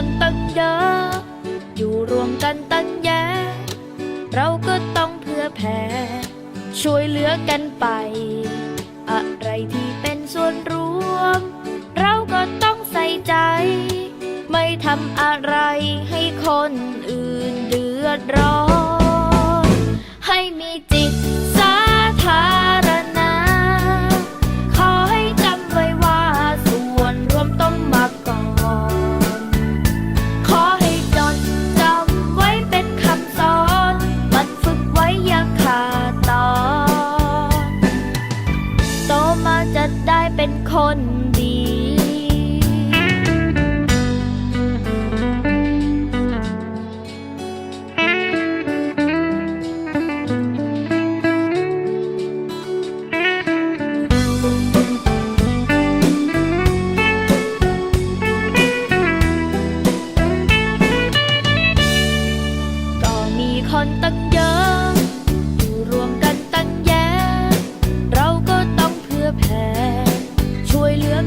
คนตั้งเยอะ อยู่รวมกันตั้งแยะ เราก็ต้องเพื่อแผ่ ช่วยเหลือกันไป อะไรที่เป็นส่วนรวม เราก็ต้องใส่ใจ ไม่ทำอะไรให้คนอื่นเดือดร้อน ให้มีจิตสาธาร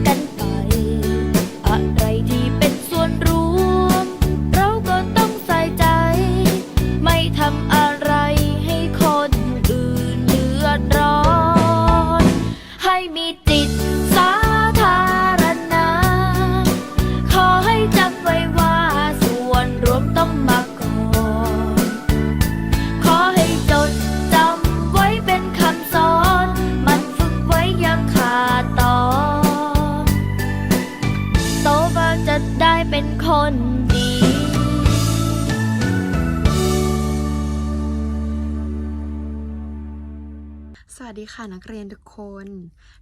กันไป อะไรที่เป็นส่วนรวม เราก็ต้องใส่ใจ ไม่ทำอะไรให้คนอื่นเดือดร้อน ให้มีจิตสาธารณะ ขอให้จำไว้ว่าส่วนรวมต้องมาก่อน ขอให้จดจำไว้เป็นคำสอน มันฝึกไว้ยังขาดตอ เป็นคนดี สวัสดีค่ะนักเรียนทุกคน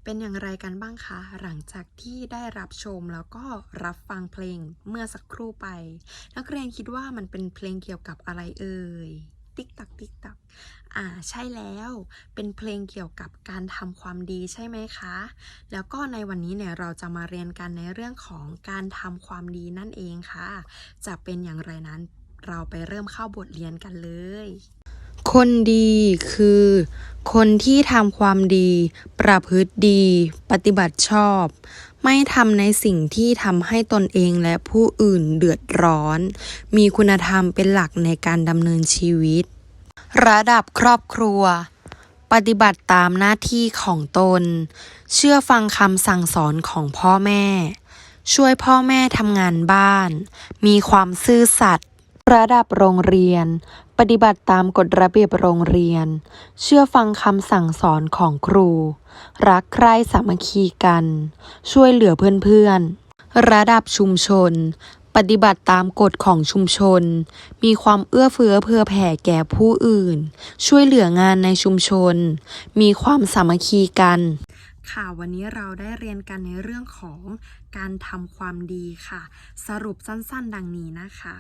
เป็นอย่างไรกันบ้างคะ หลังจากที่ได้รับชมแล้วก็รับฟังเพลงเมื่อสักครู่ไป นักเรียนคิดว่ามันเป็นเพลงเกี่ยวกับอะไรเอ่ย ติ๊กตักติ๊กตักอ่าใช่แล้วเป็นเพลงเกี่ยวกับการทำความดีใช่ไหมคะ แล้วก็ในวันนี้เนี่ยเราจะมาเรียนกันในเรื่องของการทำความดีนั่นเองค่ะ จะเป็นอย่างไรนั้นเราไปเริ่มเข้าบทเรียนกันเลย คนดีคือ คนที่ทำความดี ประพฤติดี ปฏิบัติชอบ ไม่ทำในสิ่งที่ทำให้ตนเองและผู้อื่นเดือดร้อน มีคุณธรรมเป็นหลักในการดำเนินชีวิต ระดับครอบครัว ปฏิบัติตามหน้าที่ของตน เชื่อฟังคำสั่งสอนของพ่อแม่ ช่วยพ่อแม่ทำงานบ้าน มีความซื่อสัตย์ระดับโรงเรียน ปฏิบัติตามกฎระเบียบโรงเรียน เชื่อฟังคำสั่งสอนของครู รักใคร่สามัคคีกัน ช่วยเหลือเพื่อนๆ ระดับชุมชน ปฏิบัติตามกฎของชุมชน มีความเอื้อเฟื้อเผื่อแผ่แก่ผู้อื่น ช่วยเหลืองานในชุมชน มีความสามัคคีกันค่ะวันนี้เราได้เรียนกันในเรื่องของการทำความดีค่ะ สรุปสั้นๆ ดังนี้นะคะ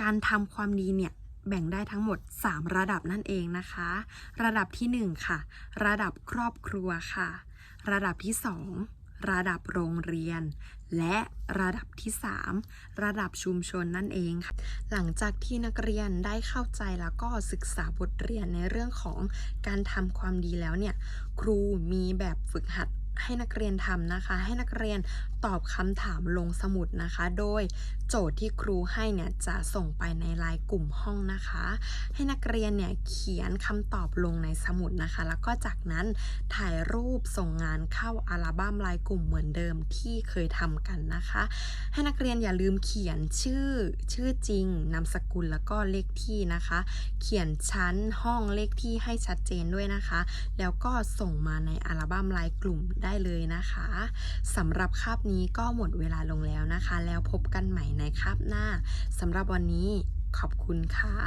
การทำความดีเนี่ย แบ่งได้ทั้งหมด 3 ระดับนั่นเองนะคะ ระดับที่ 1 ค่ะ ระดับครอบครัวค่ะ ระดับที่ 2 ระดับโรงเรียน และระดับที่ 3 ระดับชุมชนนั่นเองค่ะ หลังจากที่นักเรียนได้เข้าใจแล้วก็ศึกษาบทเรียนในเรื่องของการทำความดีแล้วเนี่ย ครูมีแบบฝึกหัด ให้นักเรียนทำนะคะ ให้นักเรียนตอบคำถามลงสมุดนะคะ โดยโจทย์ที่ครูให้เนี่ยจะส่งไปในไลน์กลุ่มห้องนะคะ ให้นักเรียนเนี่ยเขียนคำตอบลงในสมุดนะคะ แล้วก็จากนั้นถ่ายรูปส่งงานเข้าอัลบั้มไลน์กลุ่มเหมือนเดิมที่เคยทำกันนะคะ ให้นักเรียนอย่าลืมเขียนชื่อชื่อจริงนามสกุลแล้วก็เลขที่นะคะ เขียนชั้นห้องเลขที่ให้ชัดเจนด้วยนะคะ แล้วก็ส่งมาในอัลบั้มไลน์กลุ่มได้เลยนะคะสำหรับคาบนี้ก็หมดเวลาลงแล้วนะคะ แล้วพบกันใหม่ในคาบหน้าสำหรับวันนี้ขอบคุณค่ะ